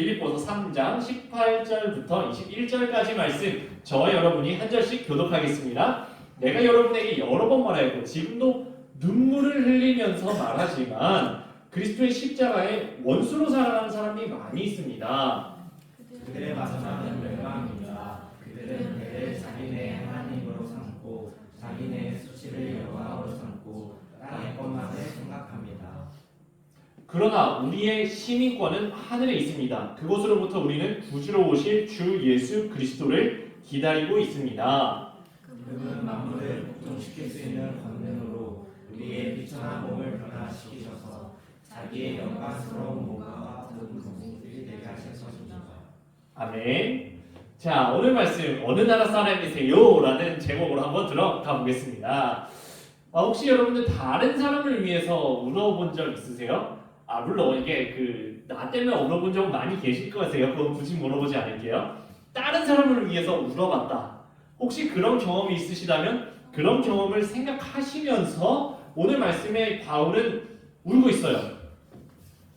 빌립보서 3장 18절부터 21절까지 말씀 저와 여러분이 한 절씩 교독하겠습니다. 내가 여러분에게 여러 번 말하였고 지금도 눈물을 흘리면서 말하지만 그리스도의 십자가에 원수로 살아가는 사람이 많이 있습니다. 그들의 마지막 그러나 우리의 시민권은 하늘에 있습니다. 그곳으로부터 우리는 구주로 오실 주 예수 그리스도를 기다리고 있습니다. 그분은 만물을 복종시킬 수 있는 권능으로 우리의 비천한 몸을 변화시키셔서 자기의 영광스러운 몸과 같은 그분들이 되게 하실 것입니다. 아멘. 자, 오늘 말씀 어느 나라 사람이세요? 라는 제목으로 한번 들어가 보겠습니다. 아, 혹시 여러분들 다른 사람을 위해서 울어본 적 있으세요? 아, 물론 이게 그 나 때문에 울어본 적 많이 계실 거세요. 그건 굳이 물어보지 않을게요. 다른 사람을 위해서 울어봤다. 혹시 그런 경험이 있으시다면 그런 경험을 생각하시면서 오늘 말씀에 바울은 울고 있어요.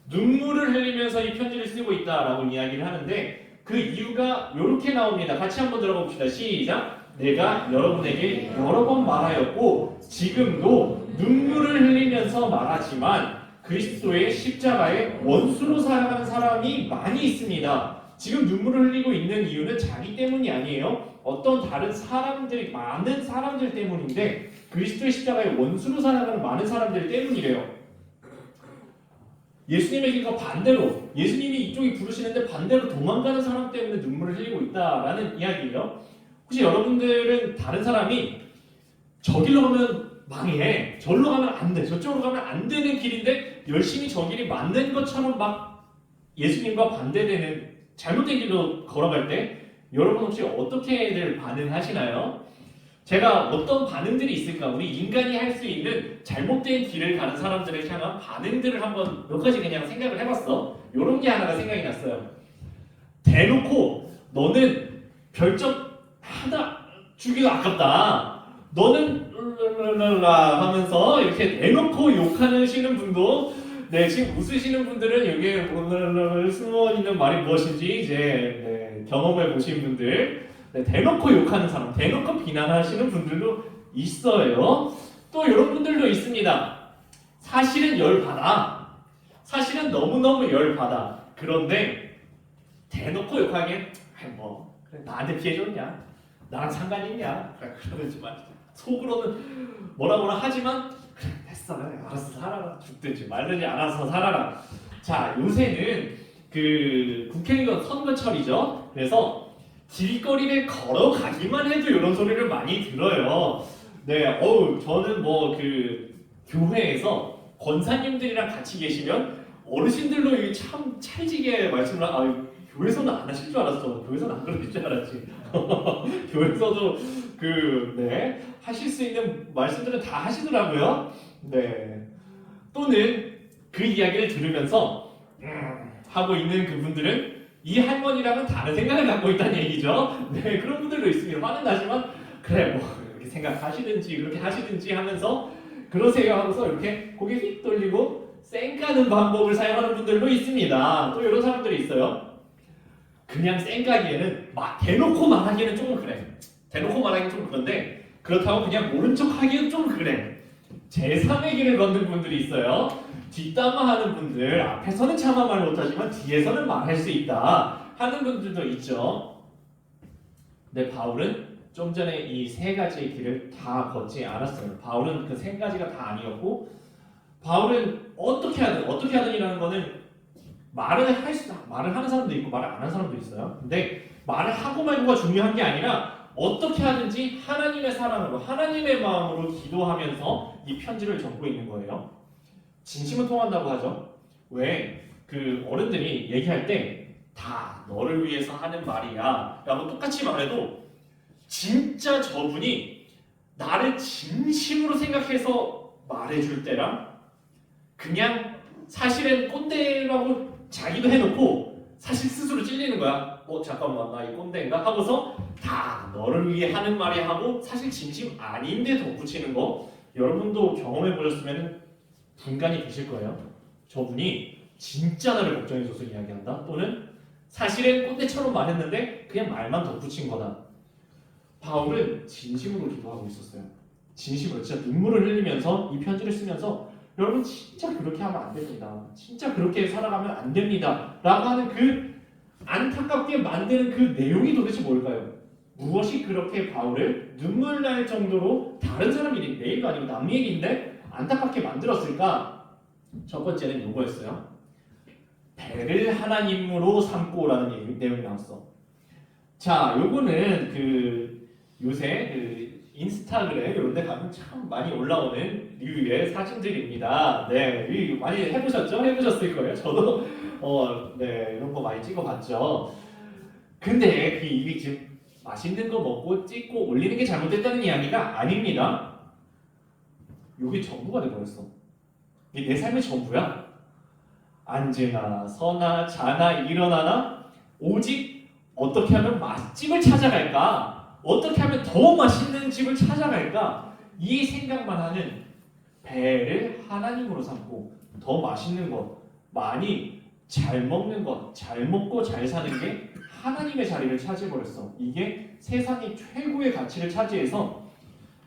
눈물을 흘리면서 이 편지를 쓰고 있다라고 이야기를 하는데 그 이유가 이렇게 나옵니다. 같이 한번 들어가 봅시다. 시작. 내가 여러분에게 여러 번 말하였고 지금도 눈물을 흘리면서 말하지만 그리스도의 십자가에 원수로 살아가는 사람이 많이 있습니다. 지금 눈물을 흘리고 있는 이유는 자기 때문이 아니에요. 어떤 다른 사람들, 많은 사람들 때문인데 그리스도의 십자가에 원수로 살아가는 많은 사람들 때문이래요. 예수님의 길과 반대로 예수님이 이쪽이 부르시는데 반대로 도망가는 사람 때문에 눈물을 흘리고 있다라는 이야기예요. 혹시 여러분들은 다른 사람이 저길로 가면 망해, 저기로 가면 안 돼, 저쪽으로 가면 안 되는 길인데 열심히 저 길이 맞는 것처럼 막 예수님과 반대되는 잘못된 길로 걸어갈 때 여러분 혹시 어떻게들 반응하시나요? 제가 어떤 반응들이 있을까? 우리 인간이 할 수 있는 잘못된 길을 가는 사람들을 향한 반응들을 한번 몇 가지 그냥 생각을 해봤어. 이런 게 하나가 생각이 났어요. 대놓고 너는 별점 하나 주기가 아깝다. 너는 랄랄랄라 하면서 이렇게 대놓고 욕하시는 분도 네 지금 웃으시는 분들은 여기에 오늘 숨어 있는 말이 무엇인지 이제 네, 경험해 보신 분들 네, 대놓고 욕하는 사람, 대놓고 비난하시는 분들도 있어요. 또 이런 분들도 있습니다. 사실은 열받아. 사실은 너무너무 열받아. 그런데 대놓고 욕하기엔 아이 뭐 그래, 나한테 피해줬냐? 나랑 상관 있냐? 그러지만 속으로는 뭐라 뭐라 하지만 그래 됐어 그래 알아서 살아라 죽든지 말든지 알아서 살아라. 자 요새는 그 국회의원 선거철이죠. 그래서 길거리를 걸어가기만 해도 이런 소리를 많이 들어요. 네, 어우, 저는 뭐 그 교회에서 권사님들이랑 같이 계시면 어르신들로 참 찰지게 말씀을 하, 아, 교회에서는 안 하실 줄 알았어. 교회에서는 안 그러실 줄 알았지. 교회에서도 그, 네, 하실 수 있는 말씀들은 다 하시더라고요. 네. 또는 그 이야기를 들으면서, 음, 하고 있는 그분들은 이 할머니랑은 다른 생각을 갖고 있다는 얘기죠. 네, 그런 분들도 있습니다. 화는 나지만 그래 뭐 이렇게 생각하시든지 그렇게 하시든지 하면서 그러세요 하고서 이렇게 고개 휙 돌리고 쌩 까는 방법을 사용하는 분들도 있습니다. 또 이런 사람들이 있어요. 그냥 쌩까기에는 막 대놓고 말하기에는 조금 그래. 대놓고 말하기는 좀 그런데 그렇다고 그냥 모른 척 하기는 좀 그래. 제3의 길을 걷는 분들이 있어요. 뒷담화 하는 분들 앞에서는 차마 말 못하지만 뒤에서는 말할 수 있다 하는 분들도 있죠. 근데 바울은 좀 전에 이 세 가지의 길을 다 걷지 않았어요. 바울은 그 세 가지가 다 아니었고 바울은 어떻게 하든 어떻게 하든이라는 거는 말을 할 수, 말을 하는 사람도 있고 말을 안 하는 사람도 있어요. 근데 말을 하고 말고가 중요한 게 아니라 어떻게 하든지 하나님의 사랑으로 하나님의 마음으로 기도하면서 이 편지를 적고 있는 거예요. 진심은 통한다고 하죠. 왜 그 어른들이 얘기할 때 다 너를 위해서 하는 말이야 라고 똑같이 말해도 진짜 저분이 나를 진심으로 생각해서 말해줄 때랑 그냥 사실은 꼰대라고 자기도 해놓고 사실 스스로 찔리는 거야. 어 잠깐만 나 이 꼰대인가 하고서 다 너를 위해 하는 말이 하고 사실 진심 아닌데 덧붙이는 거 여러분도 경험해 보셨으면 분간이 되실 거예요. 저분이 진짜 나를 걱정해줘서 이야기한다 또는 사실은 꼰대처럼 말했는데 그냥 말만 덧붙인 거다. 바울은 진심으로 기도하고 있었어요. 진심으로 진짜 눈물을 흘리면서 이 편지를 쓰면서 여러분 진짜 그렇게 하면 안 됩니다. 진짜 그렇게 살아가면 안 됩니다. 라고 하는 그 안타깝게 만드는 그 내용이 도대체 뭘까요? 무엇이 그렇게 바울을 눈물 날 정도로 다른 사람 일이 내 일도 아니고 남 얘기인데 안타깝게 만들었을까? 첫 번째는 요거였어요. 배를 하나님으로 삼고라는 내용이 나왔어. 자, 요거는 그 요새 그 인스타그램 이런 데 가면 참 많이 올라오는 류의 사진들입니다. 네, 이 많이 해보셨죠? 해보셨을 거예요. 저도 어, 네 이런 거 많이 찍어봤죠. 근데 그 이게 지금 맛있는 거 먹고 찍고 올리는 게 잘못됐다는 이야기가 아닙니다. 요게 전부가 돼버렸어. 이게 내 삶의 전부야. 앉으나 서나 자나 일어나나 오직 어떻게 하면 맛집을 찾아갈까? 어떻게 하면 더 맛있는 집을 찾아갈까? 이 생각만 하는 배를 하나님으로 삼고 더 맛있는 것, 많이 잘 먹는 것, 잘 먹고 잘 사는 게 하나님의 자리를 차지해버렸어. 이게 세상의 최고의 가치를 차지해서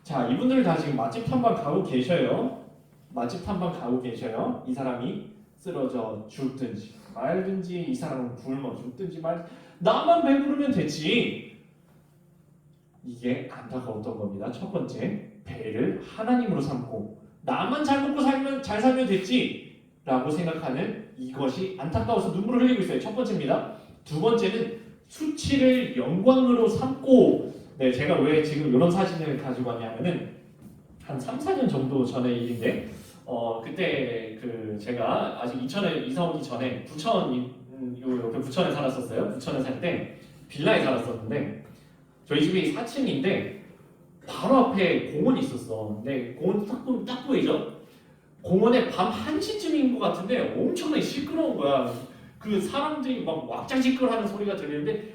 자 이분들 다 지금 맛집 탐방 가고 계셔요. 맛집 탐방 가고 계셔요. 이 사람이 쓰러져 죽든지 말든지 이 사람은 굶어 죽든지 말 나만 배부르면 되지. 이게 안타까웠던 겁니다. 첫 번째 배를 하나님으로 삼고 나만 잘 먹고 살면 잘 살면 됐지라고 생각하는 이것이 안타까워서 눈물을 흘리고 있어요. 첫 번째입니다. 두 번째는 수치를 영광으로 삼고 네 제가 왜 지금 이런 사진을 가지고 왔냐면은 한 3, 4년 정도 전의 일인데 어 그때 그 제가 아직 이천에 이사 오기 전에 부천 이- 음, 요 옆에 부천에 살았었어요. 부천에 살 때 빌라에 살았었는데 저희 집이 4층인데 바로 앞에 공원이 있었어. 근데 공원 딱, 보- 딱 보이죠? 공원에 밤 1시쯤인 것 같은데 엄청나게 시끄러운 거야. 그 사람들이 막 왁자지껄하는 소리가 들리는데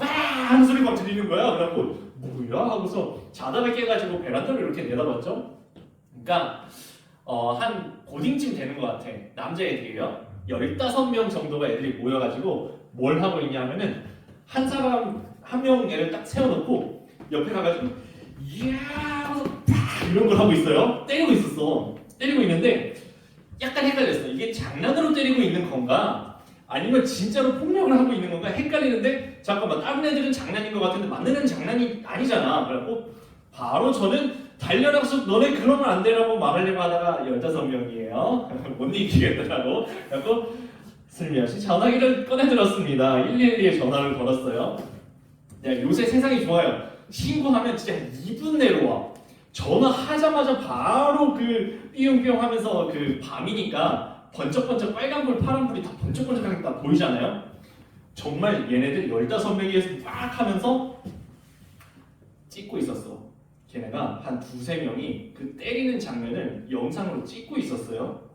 와 하는 소리가 막 들리는 거야. 그래갖고 뭐야 하고서 자다가 깨가지고 베란다를 이렇게 내다봤죠. 그러니까 어, 한 고딩쯤 되는 것 같아. 남자애들이요. 15명 정도가 애들이 모여가지고 뭘 하고 있냐면은 한 사람 한명 애를 딱 세워놓고 옆에 가가지고 이야 팍 이런 걸 하고 있어요. 때리고 있었어. 때리고 있는데 약간 헷갈렸어. 이게 장난으로 때리고 있는 건가? 아니면 진짜로 폭력을 하고 있는 건가? 헷갈리는데 잠깐만 다른 애들은 장난인 것 같은데 맞는 애는 장난이 아니잖아. 그래갖고 바로 저는 달려나가서 너네 그러면 안 되라고 말하려고 하다가 15명이에요. 못 이기겠더라고. 그래갖고 슬며시 전화기를 꺼내들었습니다. 112에 전화를 걸었어요. 네, 요새 세상이 좋아요. 신고하면 진짜 2분 내로 와. 전화하자마자 바로 그 삐용삐용 하면서 그 밤이니까 번쩍번쩍 빨간불 파란불이 다 번쩍번쩍하게 다 보이잖아요. 정말 얘네들 15명이서 막 하면서 찍고 있었어. 걔네가 한 두세 명이 그 때리는 장면을 영상으로 찍고 있었어요.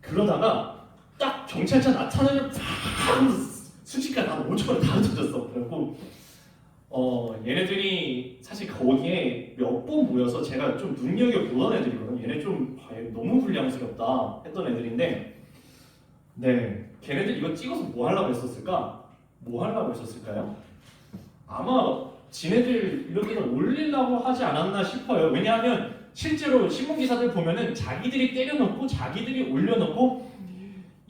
그러다가 딱 경찰차 나타나면 팍 순식간에 한 5초간에 다 흩어졌어. 그래갖고 어 얘네들이 사실 거기에 몇 번 모여서 제가 좀 눈여겨 보던 애들이거든. 얘네 좀 아, 얘 너무 불량스럽다 했던 애들인데 네 걔네들 이거 찍어서 뭐 하려고 했었을까? 뭐 하려고 했었을까요? 아마 지네들 데다 올리려고 하지 않았나 싶어요. 왜냐하면 실제로 신문 기사들 보면은 자기들이 때려놓고 자기들이 올려놓고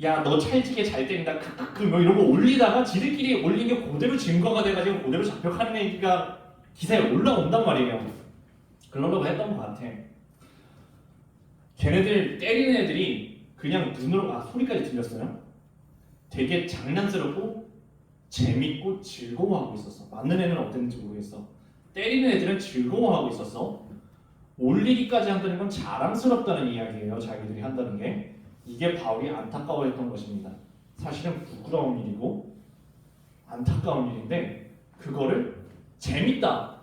야 너 찰지게 잘 때린다 크크크 뭐 이런 거 올리다가 지들끼리 올린 게 그대로 증거가 돼가지고 그대로 잡혀가는 얘기가 기사에 올라온단 말이에요. 그러려고 했던 것 같아. 걔네들 때리는 애들이 그냥 눈으로 아 소리까지 들렸어요. 되게 장난스럽고 재밌고 즐거워하고 있었어. 맞는 애는 어땠는지 모르겠어. 때리는 애들은 즐거워하고 있었어. 올리기까지 한다는 건 자랑스럽다는 이야기예요. 자기들이 한다는 게. 이게 바울이 안타까워했던 것입니다. 사실은 부끄러운 일이고 안타까운 일인데 그거를 재밌다,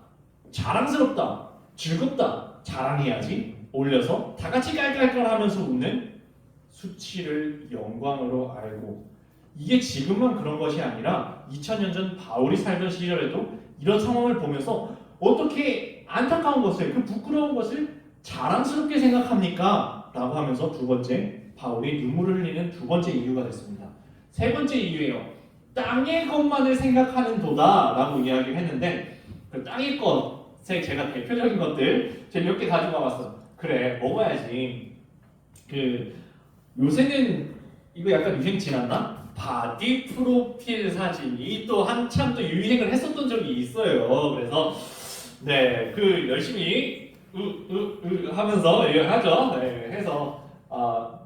자랑스럽다, 즐겁다, 자랑해야지 올려서 다 같이 깔깔깔하면서 웃는 수치를 영광으로 알고 이게 지금만 그런 것이 아니라 2000년 전 바울이 살던 시절에도 이런 상황을 보면서 어떻게 안타까운 것을 그 부끄러운 것을 자랑스럽게 생각합니까? 라고 하면서 두 번째 바울이 눈물을 흘리는 두 번째 이유가 됐습니다. 세 번째 이유예요. 땅의 것만을 생각하는 도다라고 이야기를 했는데 그 땅의 것에 제가 대표적인 것들 제가 몇 개 가지고 와봤어. 그래 먹어야지. 그 요새는 이거 약간 유행 지났나? 바디 프로필 사진이 또 한참 또 유행을 했었던 적이 있어요. 그래서 네 그 열심히 으으으 하면서 예, 하죠. 네 해서 아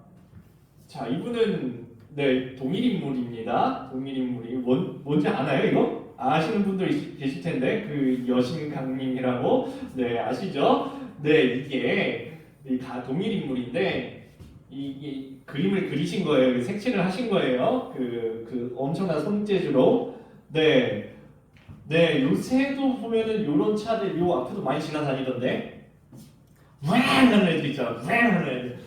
자 이분은 네 동일 인물입니다. 동일 인물이 뭔 뭔지 아나요 이거? 아시는 분들 있- 계실 텐데 그 여신 강님이라고 네 아시죠? 네 이게 이다 동일 인물인데 이, 이 그림을 그리신 거예요. 색칠을 하신 거예요. 그, 그 엄청난 손재주로 네. 네, 요새도 보면은 요런 차들 요 앞에도 많이 지나다니던데 우행 하는 애들 있잖아. 우행 하는 애들.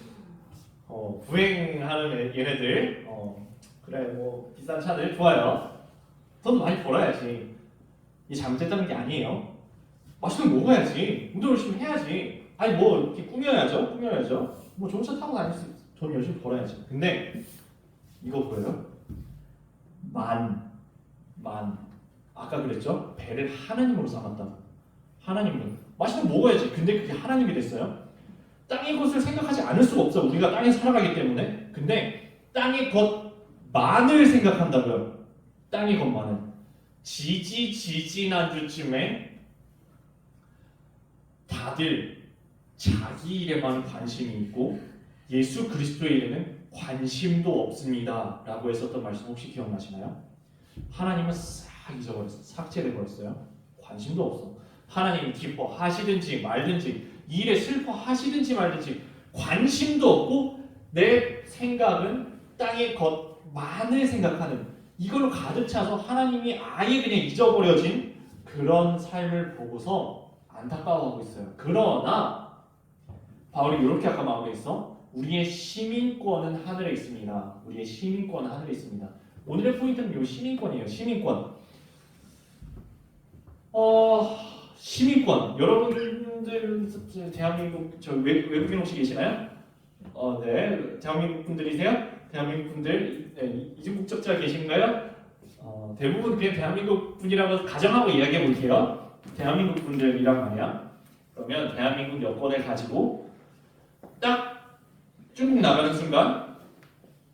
어, 부행하는 애, 얘네들. 어, 그래 뭐 비싼 차들 좋아요. 돈 많이 벌어야지. 이 잘못했다는 게 아니에요. 맛있는 거 먹어야지. 운동 열심히 해야지. 아니 뭐 이렇게 꾸며야죠. 꾸며야죠. 뭐 좋은 차 타고 다닐 수 있어. 돈 열심히 벌어야지. 근데 이거 보여요? 만, 만. 아까 그랬죠? 배를 하나님으로 삼았다. 하나님으로. 맛있는 거 먹어야지. 근데 그게 하나님이 됐어요. 땅의 것을 생각하지 않을 수가 없어. 우리가 땅에 살아가기 때문에. 근데 땅의 것만을 생각한다고요. 땅의 것만을. 지지 지지난주쯤에 다들 자기 일에만 관심이 있고 예수 그리스도의 일에는 관심도 없습니다. 라고 했었던 말씀 혹시 기억나시나요? 하나님은 싹 잊어버렸어요. 삭제를 버렸어요. 관심도 없어. 하나님이 기뻐하시든지 말든지 이 일에 슬퍼하시든지 말든지 관심도 없고 내 생각은 땅의 것만을 생각하는 이걸로 가득 차서 하나님이 아예 그냥 잊어버려진 그런 삶을 보고서 안타까워하고 있어요. 그러나 바울이 이렇게 아까 있어. 우리의 시민권은 하늘에 있습니다. 우리의 시민권은 하늘에 있습니다. 오늘의 포인트는 이 시민권이에요. 시민권. 어, 시민권. 여러분들 대한민국 저 외, 외국인 혹시 계시나요? 어, 네. 대한민국 분들이세요? 대한민국 분들 네, 이중 국적자 계신가요? 어, 대부분 그냥 대한민국 분이라고 가정하고 이야기해 볼게요. 대한민국 분들이란 말이야. 그러면 대한민국 여권을 가지고 딱 중국 나가는 순간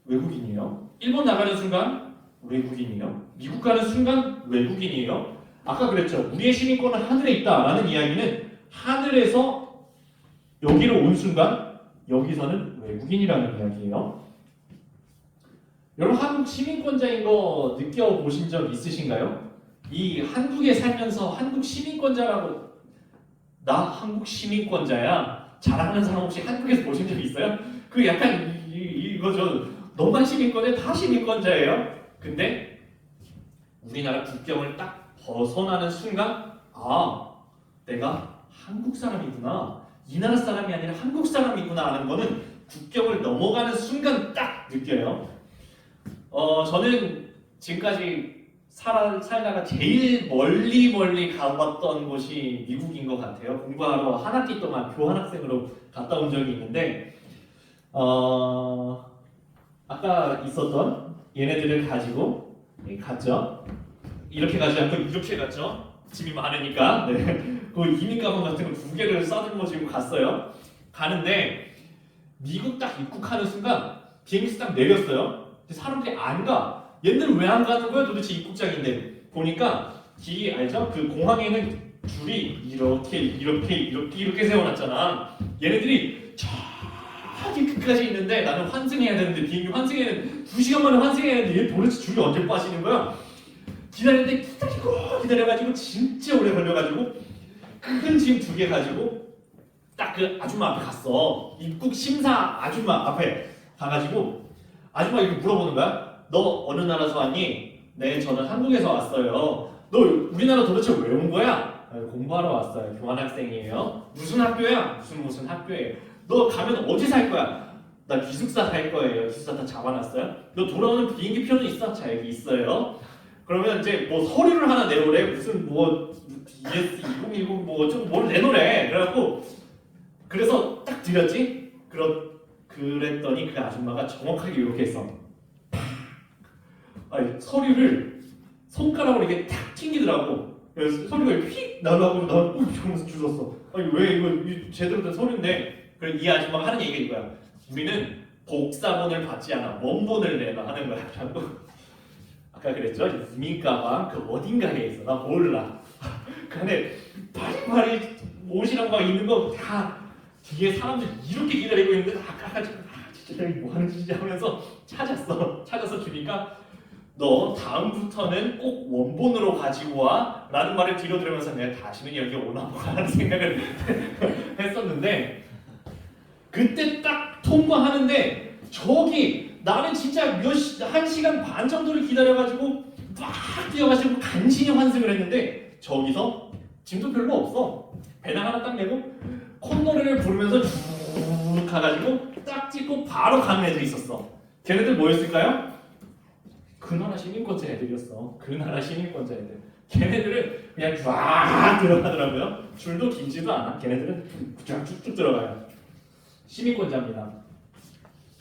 외국인이에요. 일본 나가는 순간 외국인이에요. 미국 가는 순간 외국인이에요. 아까 그랬죠. 우리의 시민권은 하늘에 있다라는 이야기는 하늘에서 여기로 온 순간 여기서는 외국인이라는 이야기예요. 여러분 한국 시민권자인 거 느껴보신 적 있으신가요? 이 한국에 살면서 한국 시민권자라고 나 한국 시민권자야 자랑하는 사람 혹시 한국에서 보신 적 있어요? 그 약간 이, 이, 이 거죠. 너만 시민권에 다 시민권자예요. 근데 우리나라 국경을 딱 벗어나는 순간 아 내가 한국 사람이구나 이 나라 사람이 아니라 한국 사람이구나 하는 거는 국경을 넘어가는 순간 딱 느껴요. 어 저는 지금까지 살아, 살다가 제일 멀리 멀리 가봤던 곳이 미국인 것 같아요. 공부하러 한 학기 동안 교환학생으로 갔다 온 적이 있는데 어, 아까 있었던 얘네들을 가지고 예, 갔죠. 이렇게 가지 않고 이렇게 갔죠. 짐이 많으니까. 네. 그 이민 가방 같은 거 두 개를 싸들고 지고 갔어요. 가는데 미국 딱 입국하는 순간 비행기 딱 내렸어요. 근데 사람들이 안 가. 얘들 왜안 가는 거야? 도대체 입국장인데 보니까 길이 알죠? 그 공항에는 줄이 이렇게 이렇게 이렇게 이렇게 세워놨잖아. 얘네들이 저기 끝까지 있는데 나는 환승해야 되는데 비행기 환승에는 두 시간 만에 환승해야 되는데 얘 도대체 줄이 언제 빠지는 거야? 기다리는데 기다리고 기다려가지고 진짜 오래 걸려가지고 큰 짐 두 개 가지고 딱 그 아줌마 앞에 갔어. 입국 심사 아줌마 앞에 가가지고 아줌마 이렇게 물어보는 거야. 너 어느 나라에서 왔니? 네, 저는 한국에서 왔어요. 너 우리나라 도대체 왜 온 거야? "아, 공부하러 왔어요. 교환학생이에요. 무슨 학교야? 무슨 무슨 학교예요. 너 가면 어디 살 거야? 나 기숙사 살 거예요. 기숙사 다 잡아놨어요. 너 돌아오는 비행기 표는 있어? 자 여기 있어요. 그러면 이제 뭐 서류를 하나 내놓으래. 무슨 뭐 BS 2010뭐 어쩌고 뭘 내놓으래. 그래갖고 그래서 딱 드렸지. 그러 그랬더니 그 아줌마가 정확하게 이렇게 했어. 아니, 서류를 손가락으로 이렇게 탁 튕기더라고. 그래서 서류가 휙 날아가고 나 어, 이러면서 주웠어. 아니 왜 이거 이 제대로 된 서류인데? 그래 이 아줌마가 하는 얘기가 이거야. 우리는 복사본을 받지 않아 원본을 내놔 하는 거야. 라고. 아까 그랬죠? 이민가 방 그 어딘가에 있어. 나 몰라. 그 안에 파리파리 옷이랑 막 있는 거 다 뒤에 사람들 이렇게 기다리고 있는데 다 까가지고 아 진짜 내가 뭐 하는 짓이지 하면서 찾았어. 찾아서 주니까 너 다음부터는 꼭 원본으로 가지고 와 라는 말을 뒤로 들으면서 내가 다시는 여기 오나 보다 하는 생각을 했었는데 그때 딱 통과하는데 저기 나는 진짜 몇 시, 한 시간 반 정도를 기다려가지고 막 뛰어가지고 간신히 환승을 했는데 저기서 짐도 별로 없어. 배낭 하나 딱 메고 콧노래를 부르면서 쭉 가가지고 딱 찍고 바로 가는 애들이 있었어. 걔네들 뭐였을까요? 그 나라 시민권자 애들이었어. 그 나라 시민권자 애들. 걔네들은 그냥 쫙 들어가더라고요. 줄도 길지도 않아. 걔네들은 쭉쭉 들어가요. 시민권자입니다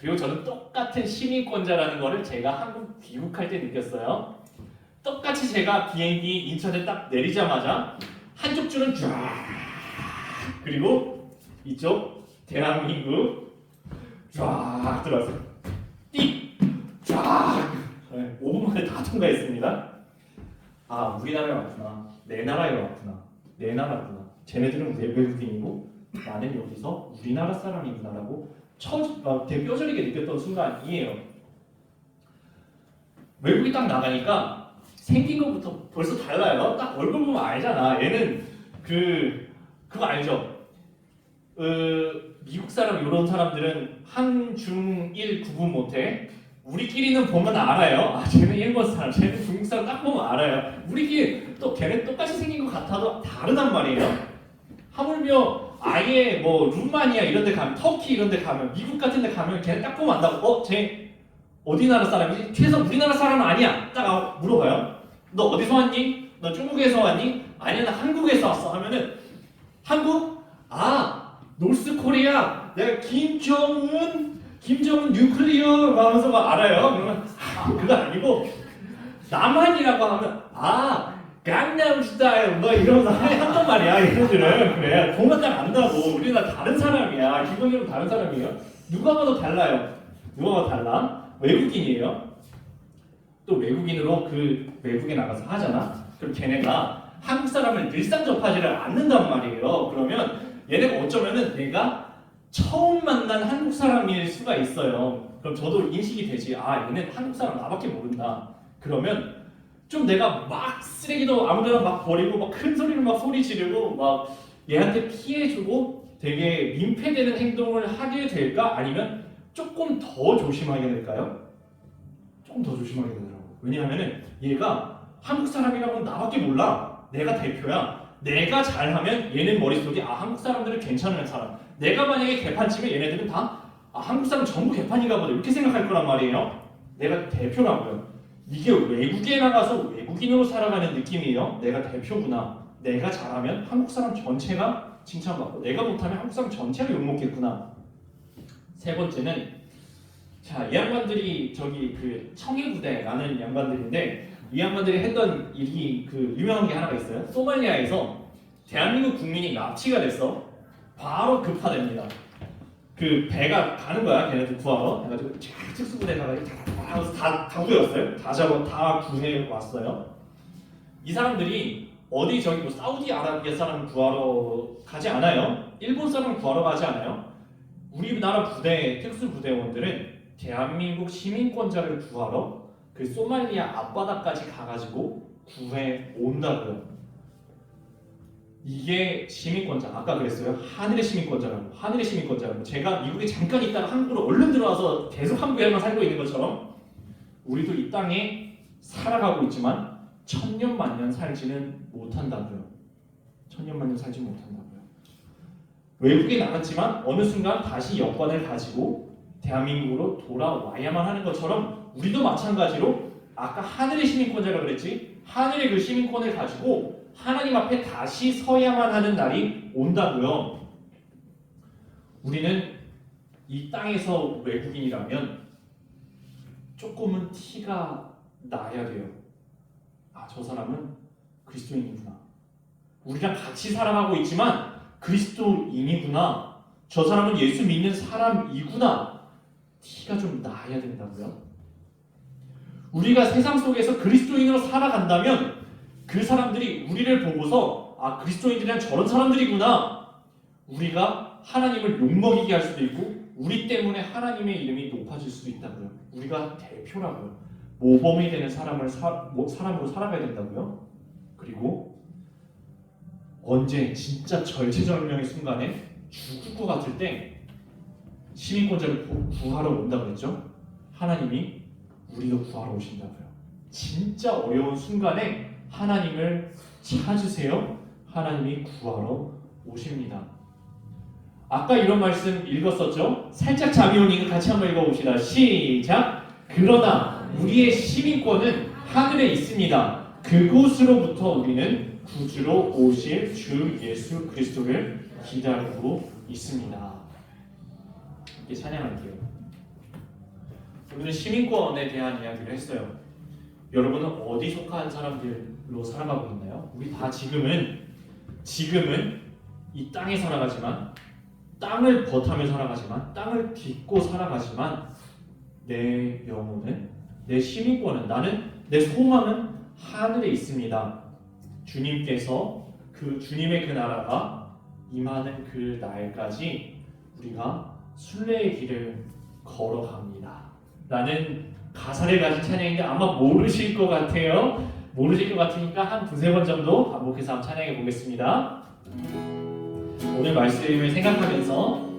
그리고 저는 똑같은 시민권자라는 거를 제가 한국 귀국할 때 느꼈어요. 똑같이 제가 비행기 인천에 딱 내리자마자 한쪽 줄은 쫙 그리고 이쪽 대한민국 쫙 들어왔어요. 네, 5분 만에 다 통과했습니다. 아 우리나라에 왔구나. 내 나라에 왔구나. 내 나라구나. 쟤네들은 외- 외국인이고 나는 여기서 우리나라 사람이구나라고 처, 어, 되게 뼈저리게 느꼈던 순간이에요. 외국이 딱 나가니까 생긴 것부터 벌써 달라요. 딱 얼굴 보면 알잖아. 얘는 그 그거 알죠? 어, 미국 사람 이런 사람들은 한, 중, 일 구분 못해. 우리끼리는 보면 알아요. 아, 쟤는 일본 사람, 쟤는 중국 사람 딱 보면 알아요. 우리끼리 또 걔네 똑같이 생긴 것 같아도 다르단 말이에요. 하물며 아예 뭐 루마니아 이런 데 가면 터키 이런 데 가면 미국 같은 데 가면 걔네 딱 보면 안다고 어? 쟤 어디 나라 사람이지? 최소 우리나라 사람은 아니야 딱 아- 물어봐요 너 어디서 왔니? 너 중국에서 왔니? 아니야 나 한국에서 왔어 하면은 한국? 아 노스 코리아 내가 김정은 김정은 뉴클리어 하면서 막 알아요 그러면 아 그거 아니고 남한이라고 하면 아 강남 스타일 뭐 이러면서 한단 말이야 얘네들은 그래. 보면 딱 안다고. 우리는 다 다른 사람이야. 기본적으로 다른 사람이에요. 누가 봐도 달라요. 누가 봐도 달라? 외국인이에요. 또 외국인으로 그 외국에 나가서 하잖아? 그럼 걔네가 한국 사람을 일상 접하지를 않는단 말이에요. 그러면 얘네가 어쩌면은 내가 처음 만난 한국 사람일 수가 있어요. 그럼 저도 인식이 되지. 아 얘네 한국 사람 나밖에 모른다. 그러면 좀 내가 막 쓰레기도 아무데나 막 버리고 막 큰 소리로 막 소리 지르고 막 얘한테 피해주고 되게 민폐되는 행동을 하게 될까 아니면 조금 더 조심하게 될까요? 조금 더 조심하게 되더라고. 왜냐하면은 얘가 한국 사람이라고는 나밖에 몰라. 내가 대표야. 내가 잘하면 얘는 머릿속에 아 한국 사람들은 괜찮은 사람. 내가 만약에 개판 치면 얘네들은 다 아, 한국 사람 전부 개판인가 보다 이렇게 생각할 거란 말이에요. 내가 대표라고요. 이게 외국에 나가서 외국인으로 살아가는 느낌이에요. 내가 대표구나. 내가 잘하면 한국 사람 전체가 칭찬받고 내가 못하면 한국 사람 전체가 욕먹겠구나. 세 번째는 자, 이 양반들이 저기 그 청해부대라는 양반들인데 이 양반들이 했던 일이 그 유명한 게 하나가 있어요. 소말리아에서 대한민국 국민이 납치가 됐어. 바로 급파됩니다. 그 배가 가는 거야 걔네들 구하러 쫙 특수부대 가가지고 다, 다, 다, 다 잡아 다 구해 왔어요? 이 사람들이 어디 저기 뭐 사우디아라비아 사람 구하러 가지 않아요? 일본 사람 구하러 가지 않아요? 우리나라 부대 특수 부대원들은 대한민국 시민권자를 구하러 그 소말리아 앞바다까지 가가지고 구해 온다고요 이게 시민권자 아까 그랬어요. 하늘의 시민권자라고. 하늘의 시민권자라고. 제가 미국에 잠깐 있다가 한국으로 얼른 들어와서 계속 한국에만 살고 있는 것처럼 우리도 이 땅에 살아가고 있지만 천년 만년 살지는 못한다고요. 천년 만년 살지 못한다고요. 외국에 나갔지만 어느 순간 다시 여권을 가지고 대한민국으로 돌아와야만 하는 것처럼 우리도 마찬가지로 아까 하늘의 시민권자라 그랬지 하늘의 그 시민권을 가지고 하나님 앞에 다시 서야만 하는 날이 온다고요. 우리는 이 땅에서 외국인이라면 조금은 티가 나야 돼요. 아, 저 사람은 그리스도인이구나. 우리랑 같이 살아가고 있지만 그리스도인이구나. 저 사람은 예수 믿는 사람이구나. 티가 좀 나야 된다고요. 우리가 세상 속에서 그리스도인으로 살아간다면 그 사람들이 우리를 보고서 아 그리스도인들이란 저런 사람들이구나. 우리가 하나님을 욕먹이게 할 수도 있고 우리 때문에 하나님의 이름이 높아질 수도 있다고요. 우리가 대표라고요. 모범이 되는 사람을 사, 뭐, 사람으로 살아가야 된다고요. 그리고 언제 진짜 절체절명의 순간에 죽을 것 같을 때 시민권자를 구- 구하러 온다고 했죠. 하나님이 우리도 구하러 오신다고요. 진짜 어려운 순간에 하나님을 찾으세요. 하나님이 구하러 오십니다. 아까 이런 말씀 읽었었죠? 살짝 잠이 오니까 같이 한번 읽어봅시다. 시작. 그러나 우리의 시민권은 하늘에 있습니다. 그곳으로부터 우리는 구주로 오실 주 예수 그리스도를 기다리고 있습니다. 이렇게 찬양할게요. 우리는 시민권에 대한 이야기를 했어요. 여러분은 어디 속한 사람들 로 살아가고 있나요? 우리 다 지금은 지금은 이 땅에 살아가지만 땅을 버타며 살아가지만 땅을 딛고 살아가지만 내 영혼은 내 시민권은 나는 내 소망은 하늘에 있습니다. 주님께서 그 주님의 그 나라가 임하는 그 날까지 우리가 순례의 길을 걸어갑니다. 라는 가사를 가진 찬양인데 아마 모르실 것 같아요. 모르실 것 같으니까 한 두세 번 정도 반복해서 한번 찬양해 보겠습니다. 오늘 말씀을 생각하면서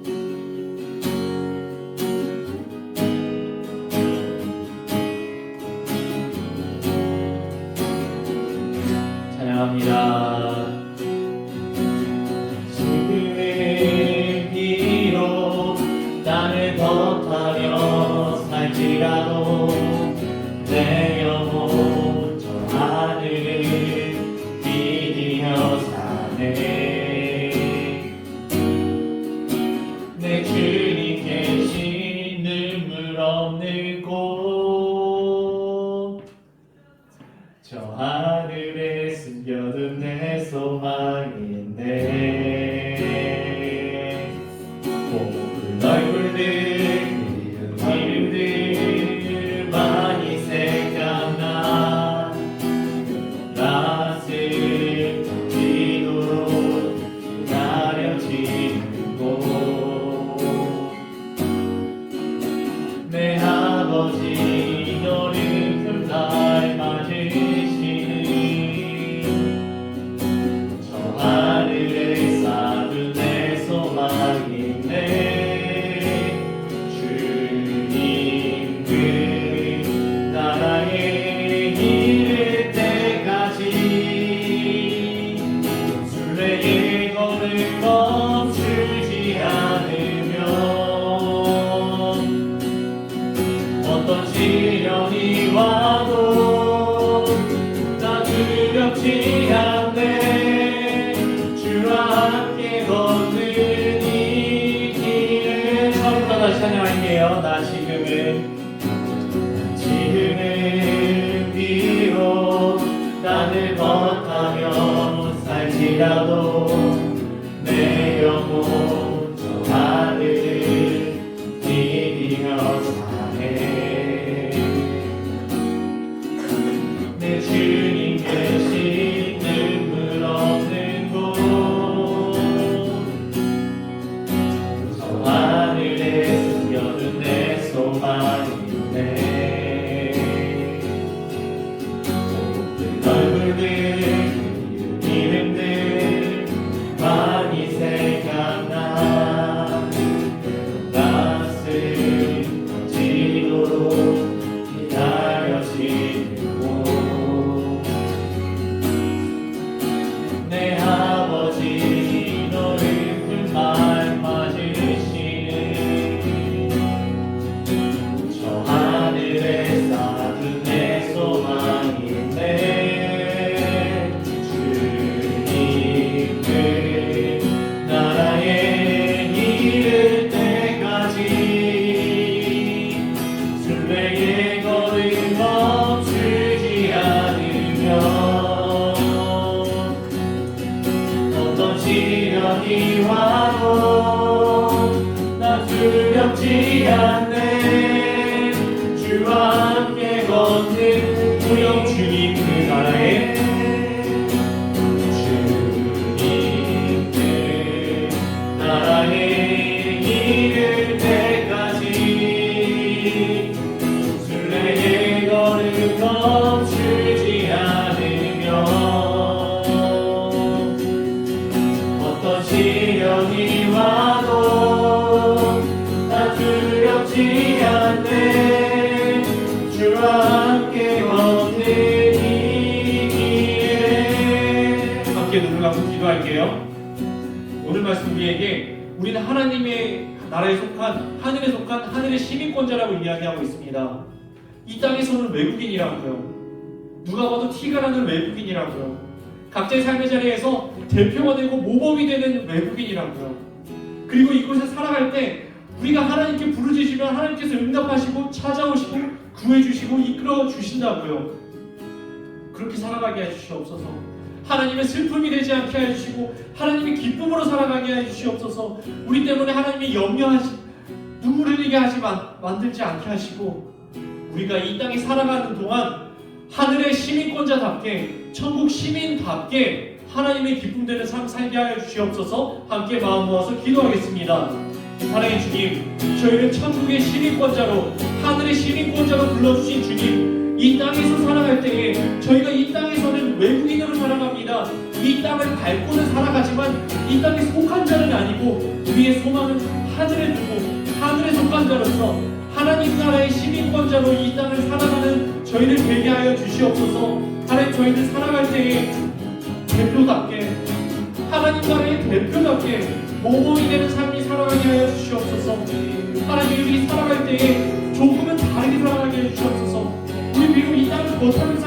하나님의 나라에 속한 하늘에 속한 하늘의 시민권자라고 이야기하고 있습니다 이 땅에서는 외국인이라고요 누가 봐도 티가 나는 외국인이라고요 각자의 삶의 자리에서 대표가 되고 모범이 되는 외국인이라고요. 그리고 이곳에 살아갈 때 우리가 하나님께 부르짖으면 하나님께서 응답하시고 찾아오시고 구해주시고 이끌어 주신다고요. 그렇게 살아가게 해주시옵소서. 하나님의 슬픔이 되지 않게 해주시고 하나님의 기쁨으로 살아가게 해주시옵소서. 우리 때문에 하나님이 염려하시 눈물 흘리게 하지 만, 만들지 않게 하시고 우리가 이 땅에 살아가는 동안 하늘의 시민권자답게 천국 시민답게 하나님의 기쁨되는 삶 살게 하여 주시옵소서 함께 마음 모아서 기도하겠습니다. 사랑의 주님, 저희는 천국의 시민권자로 하늘의 시민권자로 불러주신 주님, 이 땅에서 살아갈 때에 저희가 이 땅에서는 외국인으로 살아 갑니다. 이 땅을 밟고는 살아가지만 이 땅에 속한 자는 아니고 우리의 소망은 하늘에 두고 하늘에 속한 자로서 하나님 나라의 시민권자로 이 땅을 살아가는 저희를 되게 하여 주시옵소서. 하나님 저희들 살아갈 때에 대표답게 하나님 나라의 대표답게 모범이 되는 삶이 살아가게 하여 주시옵소서. 하나님 우리 살아갈 때에 조금은 다르게 살아가게 해 주시옵소서. 우리 비록 이 땅을 거처를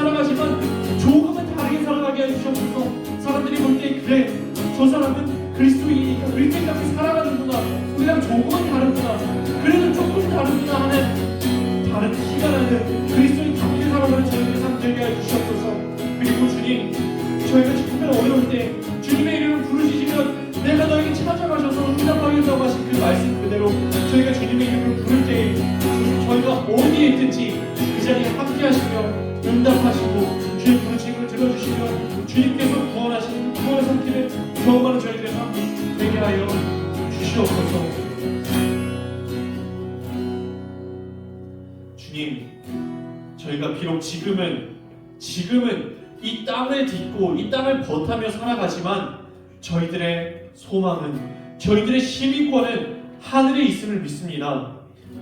시민권은 하늘에 있음을 믿습니다.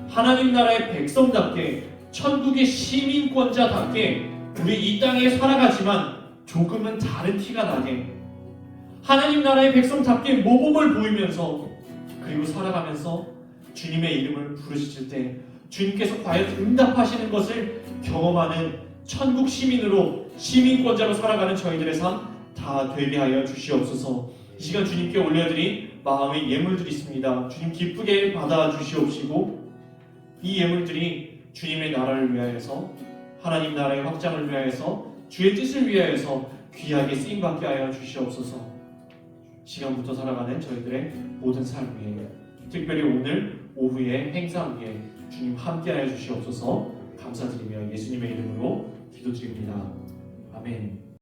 하나님 나라의 백성답게 천국의 시민권자답게 우리 이 땅에 살아가지만 조금은 다른 티가 나게 하나님 나라의 백성답게 모범을 보이면서 그리고 살아가면서 주님의 이름을 부르실 때 주님께서 과연 응답하시는 것을 경험하는 천국 시민으로 시민권자로 살아가는 저희들의 삶 다 되게 하여 주시옵소서. 이 시간 주님께 올려드린 마음의 예물들이 있습니다. 주님 기쁘게 받아 주시옵시고 이 예물들이 주님의 나라를 위하여서 하나님 나라의 확장을 위하여서 주의 뜻을 위하여서 귀하게 쓰임 받게 하여 주시옵소서. 시간부터 살아가는 저희들의 모든 삶 위에 특별히 오늘 오후의 행사 위에 주님 함께 하여 주시옵소서. 감사드리며 예수님의 이름으로 기도드립니다. 아멘.